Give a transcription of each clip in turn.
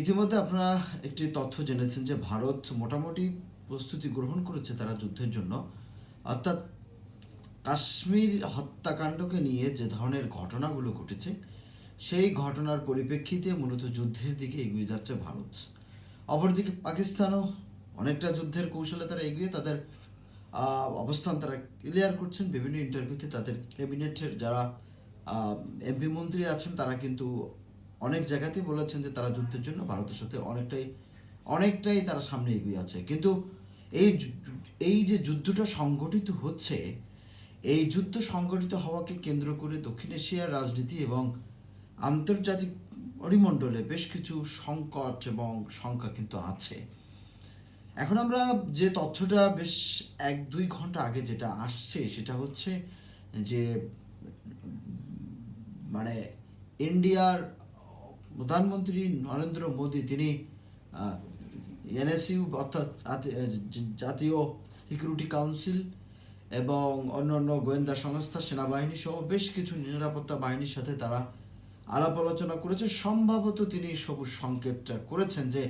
ইতিমধ্যে আপনারা একটি তথ্য জেনেছেন যে ভারত মোটামুটি প্রস্তুতি গ্রহণ করেছে তারা যুদ্ধের জন্য। অর্থাৎ কাশ্মীর হত্যাকাণ্ডকে নিয়ে যে ধরনের ঘটনাগুলো ঘটেছে, সেই ঘটনার পরিপ্রেক্ষিতে মূলত যুদ্ধের দিকে এগিয়ে যাচ্ছে ভারত। অপরদিকে পাকিস্তানও অনেকটা যুদ্ধের কৌশলে তারা এগিয়ে তাদের অবস্থান তারা ক্লিয়ার করছেন। বিভিন্ন ইন্টারভিউতে তাদের ক্যাবিনেটের যারা এমপি মন্ত্রী আছেন, তারা কিন্তু অনেক জায়গাতেই বলেছেন যে তারা যুদ্ধের জন্য ভারতের সাথে অনেকটাই অনেকটাই তারা সামনে এগিয়ে আছে। কিন্তু এই এই যে যুদ্ধটা সংগঠিত হচ্ছে, এই যুদ্ধ সংগঠিত হওয়াকে কেন্দ্র করে দক্ষিণ এশিয়ার রাজনীতি এবং আন্তর্জাতিক পরিমণ্ডলে বেশ কিছু সংকট এবং সংখ্যা কিন্তু আছে। এখন আমরা যে তথ্যটা বেশ এক দুই ঘণ্টা আগে যেটা আসছে, সেটা হচ্ছে যে মানে ইন্ডিয়ার প্রধানমন্ত্রী নরেন্দ্র মোদী, তিনি এনএসইউ অর্থাৎ জাতীয় সিকিউরিটি কাউন্সিল এবং অন্যান্য গোয়েন্দা সংস্থা সেনাবাহিনী সহ বেশ কিছু নিরাপত্তা বাহিনীর সাথে তারা আলাপ আলোচনা করেছে। সম্ভবত তিনি সবুজ সংকেতটা করেছেন যে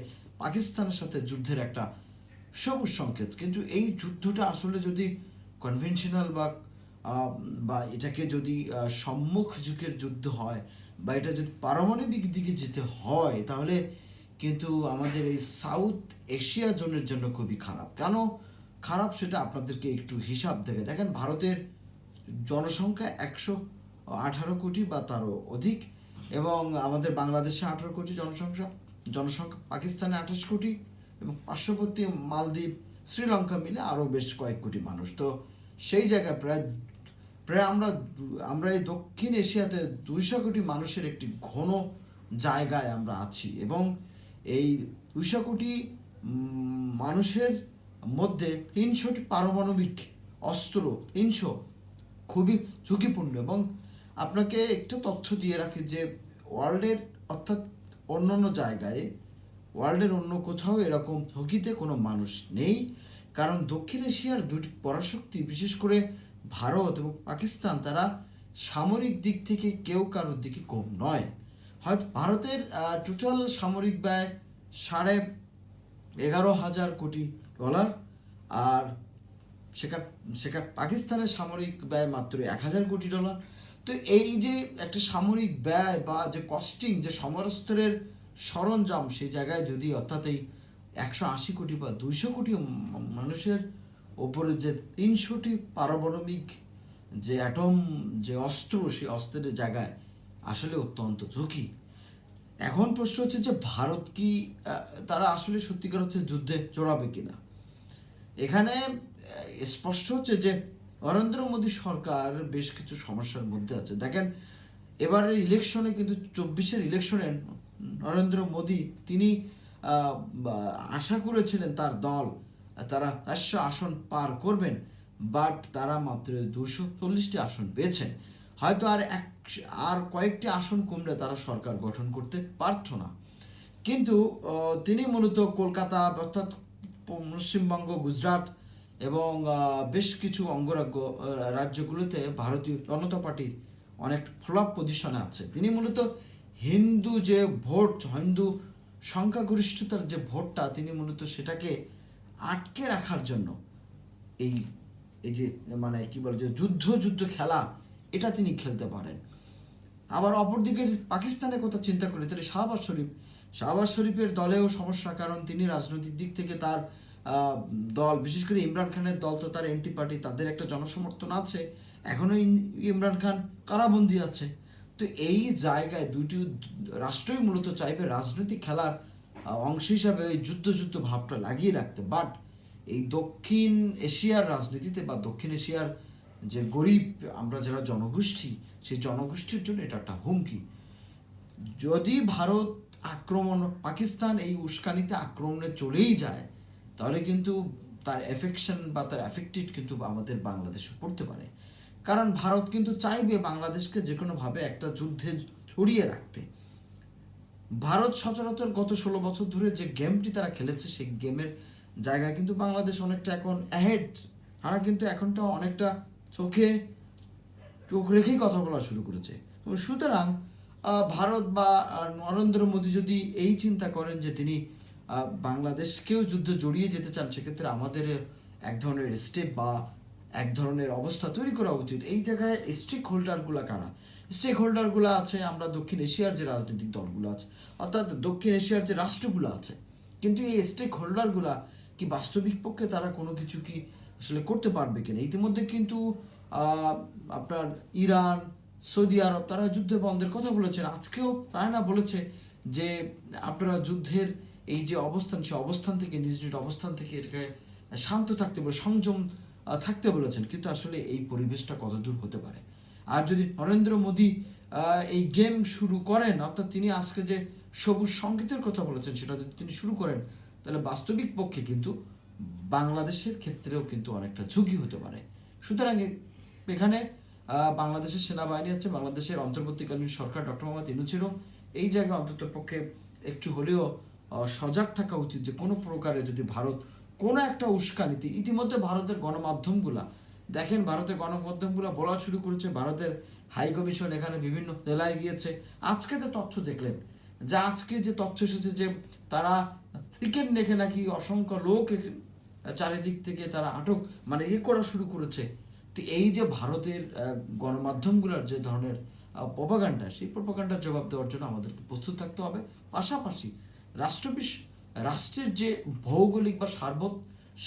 পাকিস্তানের সাথে যুদ্ধের একটা সবুজ সংকেত। কিন্তু এই যুদ্ধটা আসলে যদি কনভেনশনাল বা বা এটাকে যদি সম্মুখ যুগের যুদ্ধ হয় বা এটা যদি পারমাণবিক দিকে যেতে হয়, তাহলে কিন্তু আমাদের এই সাউথ এশিয়া জোনের জন্য খুবই খারাপ। কেন খারাপ সেটা আপনাদেরকে একটু হিসাব দেবে। দেখেন, ভারতের জনসংখ্যা একশো আঠারো কোটি বা তারও অধিক এবং আমাদের বাংলাদেশে আঠারো কোটি জনসংখ্যা জনসংখ্যা পাকিস্তানে আঠাশ কোটি এবং পার্শ্ববর্তী মালদ্বীপ, শ্রীলঙ্কা মিলে আরও বেশ কয়েক কোটি মানুষ। তো সেই জায়গায় প্রায় প্রায় আমরা আমরা এই দক্ষিণ এশিয়াতে দুইশো কোটি মানুষের একটি ঘন জায়গায় আমরা আছি এবং এই দুইশো কোটি মানুষের মধ্যে তিনশোটি পারমাণবিক অস্ত্র, তিনশো খুবই ঝুঁকিপূর্ণ এবং আপনাকে একটু তথ্য দিয়ে রাখি যে ওয়ার্ল্ডের অর্থাৎ অন্য অন্য জায়গায়, ওয়ার্ল্ডের অন্য কোথাও এরকম ঝুঁকিতে কোনো মানুষ নেই। কারণ দক্ষিণ এশিয়ার দুটি পরাশক্তি, বিশেষ করে ভারত এবং পাকিস্তান তারা সামরিক দিক থেকে কেউ কারোর দিকে কম নয়। হয়তো ভারতের টোটাল সামরিক ব্যয় সাড়ে এগারো হাজার কোটি ডলার আর সেখানে সেখানে, পাকিস্তানের সামরিক ব্যয় মাত্র এক হাজার কোটি ডলার তো এই যে একটা সামরিক ব্যয় বা যে কস্টিং যে সমরাস্ত্রের সরঞ্জাম সেই জায়গায় যদি অর্থাৎ এই একশো আশি কোটি বা দুইশো কোটি মানুষের ওপরে যে তিনশোটি পারমাণবিক যে অ্যাটম, যে অস্ত্র, সেই অস্ত্রের জায়গায় আসলে অত্যন্ত ঝুঁকি। এখন প্রশ্ন হচ্ছে যে ভারত কি তারা আসলে সত্যিকার হচ্ছে যুদ্ধে জড়াবে কিনা? এখানে স্পষ্ট হচ্ছে যে নরেন্দ্র মোদী সরকার বেশ কিছু সমস্যার মধ্যে আছে। দেখেন, এবারের ইলেকশনে কিন্তু চব্বিশের ইলেকশনে নরেন্দ্র মোদী, তিনি আশা করেছিলেন তার দল তারা চারশো আসন পার করবেন বাট তারা মাত্র দুশো চল্লিশটি আসন পেয়েছেন। হয়তো আর এক, আর কয়েকটি আসন কমলে তারা সরকার গঠন করতে পারতো না। কিন্তু তিনি মূলত কলকাতা অর্থাৎ পশ্চিমবঙ্গ, গুজরাট এবং বেশ কিছু অঙ্গরাজ্য রাজ্যগুলোতে ভারতীয় জনতা পার্টির অনেক ফ্লপ পজিশনে আছে। তিনি মূলত হিন্দু যে ভোট, হিন্দু সংখ্যাগরিষ্ঠতার যে ভোটটা, তিনি মূলত সেটাকে আটকে রাখার জন্য এই এই যে মানে কি বলে যে যুদ্ধ যুদ্ধ খেলা, এটা তিনি খেলতে পারেন। আবার অপরদিকে পাকিস্তানের কথা চিন্তা করি, তাহলে শাহবাজ শরীফ, শাহবাজ শরীফের দলেও সমস্যা, কারণ তিনি রাজনৈতিক দিক থেকে তার দল, বিশেষ করে ইমরান খানের দল তো তার এন্টি পার্টি তাদের একটা জনসমর্থন আছে। এখনও ইমরান খান কারাবন্দী আছে। তো এই জায়গায় দুটি রাষ্ট্রই মূলত চাইবে রাজনৈতিক খেলার অংশ হিসাবে ওই যুদ্ধ যুদ্ধ ভাবটা লাগিয়ে রাখতে। বাট এই দক্ষিণ এশিয়ার রাজনীতিতে বা দক্ষিণ এশিয়ার যে গরিব আমরা যারা জনগোষ্ঠী, সেই জনগোষ্ঠীর জন্য এটা একটা হুমকি। যদি ভারত আক্রমণ, পাকিস্তান এই উস্কানিতে আক্রমণে চলেই যায়, তাহলে কিন্তু তার এফেকশন বা তার এফেক্টেড কিন্তু আমাদের বাংলাদেশে পড়তে পারে। কারণ ভারত কিন্তু চাইবে বাংলাদেশকে যে কোনোভাবে একটা যুদ্ধে ছড়িয়ে রাখতে। ভারত সচরাচর গত ষোলো বছর ধরে যে গেমটি তারা খেলেছে, সেই গেমের জায়গায় কিন্তু বাংলাদেশ অনেকটা এখন অ্যাহেড তারা কিন্তু এখনটা অনেকটা চোখে, চোখ রেখেই কথা বলা শুরু করেছে। সুতরাং ভারত বা নরেন্দ্র মোদী যদি এই চিন্তা করেন যে তিনি বাংলাদেশকেও যুদ্ধ জড়িয়ে যেতে চান, সেক্ষেত্রে আমাদের এক ধরনের স্টেপ বা এক ধরনের অবস্থা তৈরি করা উচিত। এই জায়গায় স্টেক হোল্ডারগুলো কারা? স্টেক হোল্ডারগুলো আছে, আমরা দক্ষিণ এশিয়ার যে রাজনৈতিক দলগুলো আছে, অর্থাৎ দক্ষিণ এশিয়ার যে রাষ্ট্রগুলো আছে, কিন্তু এই স্টেক হোল্ডারগুলা কি বাস্তবিক পক্ষে তারা কোনো কিছু কি আসলে করতে পারবে কিনা? ইতিমধ্যে কিন্তু আপনার ইরান, সৌদি আরব তারা যুদ্ধ বন্ধের কথা বলেছেন। আজকেও তাই না বলেছে যে, আপনারা যুদ্ধের এই যে অবস্থান, সে অবস্থান থেকে, নিজ নিজ অবস্থান থেকে এটাকে শান্ত থাকতে বলে, সংযম থাকতে বলেছেন। কিন্তু আসলে এই পরিবেশটা কতদূর হতে পারে? আর যদি নরেন্দ্র মোদী এই গেম শুরু করেন, অর্থাৎ তিনি আজকে যে সবুজ সংকেতের কথা বলেছেন, সেটা যদি তিনি শুরু করেন, তাহলে বাস্তবিক পক্ষে কিন্তু বাংলাদেশের ক্ষেত্রেও কিন্তু অনেকটা ঝুঁকি হতে পারে। সুতরাং এখানে বাংলাদেশের সেনাবাহিনী আছে, বাংলাদেশের অন্তর্বর্তীকালীন সরকার ডক্টর মোহাম্মদ ইনুছিরও এই জায়গায় অন্তত পক্ষে একটু হলেও সজাগ থাকা উচিত যে কোনো প্রকারে যদি ভারত কোনো একটা উস্কানিতে, ইতিমধ্যে ভারতের গণমাধ্যমগুলা দেখেন ভারতের গণমাধ্যমগুলো বলা শুরু করেছে, ভারতের হাই কমিশন এখানে বিভিন্ন জেলায় গিয়েছে। আজকে তো তথ্য দেখলেন, যা আজকে যে তথ্য এসেছে যে তারা ক্রিকেট দেখে নাকি অসংখ্য লোক চারিদিক থেকে তারা আটক মানে ইয়ে করা শুরু করেছে। তো এই যে ভারতের গণমাধ্যমগুলোর যে ধরনের প্রপাগান্ডা, সেই প্রপাগান্ডার জবাব দেওয়ার জন্য আমাদেরকে প্রস্তুত থাকতে হবে। পাশাপাশি রাষ্ট্রবিশ, রাষ্ট্রের যে ভৌগোলিক বা সার্ব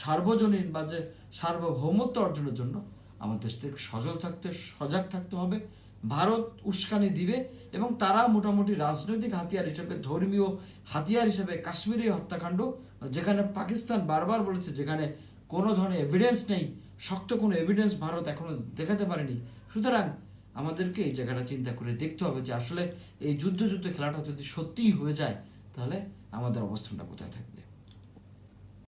সার্বজনীন বা যে সার্বভৌমত্ব অর্জনের জন্য আমাদের থেকে সজল থাকতে, সজাগ থাকতে হবে। ভারত উস্কানি দিবে এবং তারা মোটামুটি রাজনৈতিক হাতিয়ার হিসেবে, ধর্মীয় হাতিয়ার হিসেবে কাশ্মীরি হত্যাকাণ্ড, যেখানে পাকিস্তান বারবার বলেছে, যেখানে কোনো ধরনের এভিডেন্স নেই, শক্ত কোনো এভিডেন্স ভারত এখনও দেখাতে পারেনি। সুতরাং আমাদেরকে এই জায়গাটা চিন্তা করে দেখতে হবে যে আসলে এই যুদ্ধ যুদ্ধ খেলাটা যদি সত্যিই হয়ে যায়, তাহলে আমাদের অবস্থানটা কোথায় থাকবে।